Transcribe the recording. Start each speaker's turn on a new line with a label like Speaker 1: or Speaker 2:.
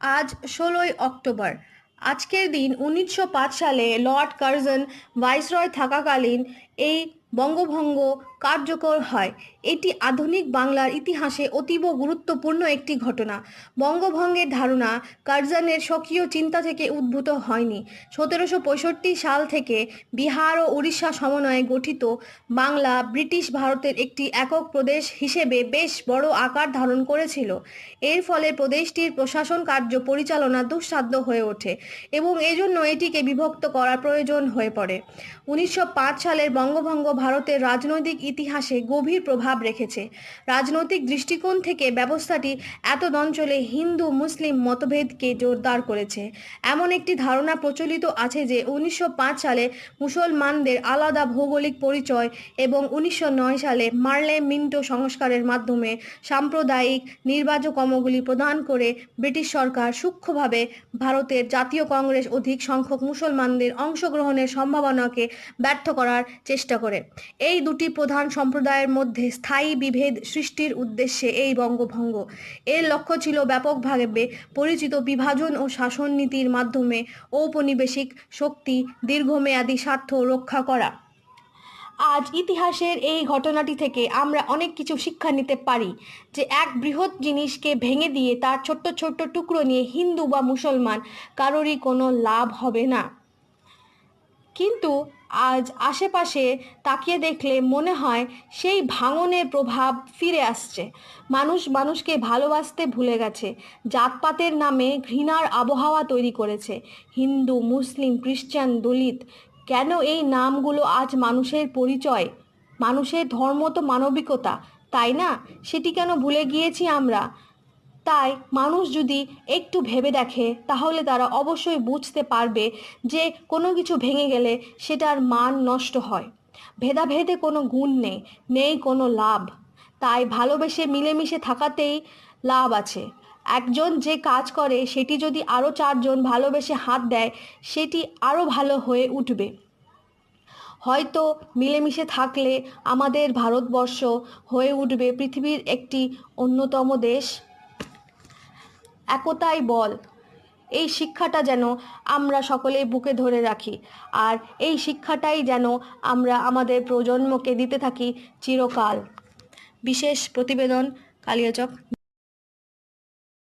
Speaker 1: আজ ষোলোই অক্টোবর। আজকের দিন উনিশশো পাঁচ সালে লর্ড কার্জন ভাইসরয় থাকাকালীন এই বঙ্গভঙ্গ কার্যকর হয়। এটি আধুনিক বাংলার ইতিহাসে অতীব গুরুত্বপূর্ণ একটি ঘটনা। বঙ্গভঙ্গের ধারণা কার্জনের স্বকীয় চিন্তা থেকে উদ্ভূত হয়নি। সতেরোশো পঁয়ষট্টি সাল থেকে বিহার ও উড়িষ্যা সমন্বয়ে গঠিত বাংলা ব্রিটিশ ভারতের একটি একক প্রদেশ হিসেবে বেশ বড় আকার ধারণ করেছিল। এর ফলে প্রদেশটির প্রশাসন কার্য পরিচালনা দুঃসাধ্য হয়ে ওঠে এবং এজন্য এটিকে বিভক্ত করার প্রয়োজন হয়ে পড়ে। উনিশশো পাঁচ সালের বঙ্গভঙ্গ ভারতের রাজনৈতিক ইতিহাসে গভীর প্রভাব রেখেছে। রাজনৈতিক দৃষ্টিকোণ থেকে ব্যবস্থাটি এত অঞ্চলে হিন্দু মুসলিম মতভেদকে জোরদার করেছে। এমন একটি ধারণা প্রচলিত আছে যে উনিশশো পাঁচ সালে মুসলমানদের আলাদা ভৌগোলিক পরিচয় এবং উনিশশো নয় সালে মার্লে মিন্টো সংস্কারের মাধ্যমে সাম্প্রদায়িক নির্বাচকমগুলি প্রদান করে ব্রিটিশ সরকার সূক্ষ্মভাবে ভারতের জাতীয় কংগ্রেস অধিক সংখ্যক মুসলমানদের অংশগ্রহণের সম্ভাবনাকে ব্যর্থ করার চেষ্টা করে। এই দুটি প্রধান সম্প্রদায়ের মধ্যে স্থায়ী বিভেদ সৃষ্টির উদ্দেশ্যে এই বঙ্গভঙ্গ। এর লক্ষ্য ছিল ব্যাপকভাবে পরিচিত বিভাজন ও শাসন নীতির মাধ্যমে ঔপনিবেশিক শক্তি, দীর্ঘমেয়াদী স্বার্থ রক্ষা করা। আজ ইতিহাসের এই ঘটনাটি থেকে আমরা অনেক কিছু শিক্ষা নিতে পারি যে এক বৃহৎ জিনিসকে ভেঙে দিয়ে তার ছোট্ট ছোট্ট টুকরো নিয়ে হিন্দু বা মুসলমান কারোরই কোনো লাভ হবে না। কিন্তু আজ আশেপাশে তাকিয়ে দেখলে মনে হয় সেই ভাঙনের প্রভাব ফিরে আসছে। মানুষ মানুষকে ভালোবাসতে ভুলে গেছে। জাতপাতের নামে ঘৃণার আবহাওয়া তৈরি করেছে। হিন্দু, মুসলিম, খ্রিস্টান, দলিত, কেন এই নামগুলো আজ মানুষের পরিচয়? মানুষের ধর্ম তো মানবিকতা, তাই না? সেটি কেন ভুলে গিয়েছি আমরা? তাই মানুষ যদি একটু ভেবে দেখে, তাহলে তারা অবশ্যই বুঝতে পারবে যে কোনো কিছু ভেঙে গেলে সেটার মান নষ্ট হয়। ভেদাভেদে কোনো গুণ নেই নেই কোনো লাভ। তাই ভালোবেসে মিলেমিশে থাকাতেই লাভ আছে। একজন যে কাজ করে, সেটি যদি আরও চারজন ভালোবেসে হাত দেয়, সেটি আরও ভালো হয়ে উঠবে। হয়তো মিলেমিশে থাকলে আমাদের ভারতবর্ষ হয়ে উঠবে পৃথিবীর একটি অন্যতম দেশ। একতাই বল। এই শিক্ষাটা যেন আমরা সকলেই বুকে ধরে রাখি, আর এই শিক্ষাটাই যেন আমরা আমাদের প্রজন্মকে দিতে থাকি চিরকাল। বিশেষ প্রতিবেদন, কালিয়াচক।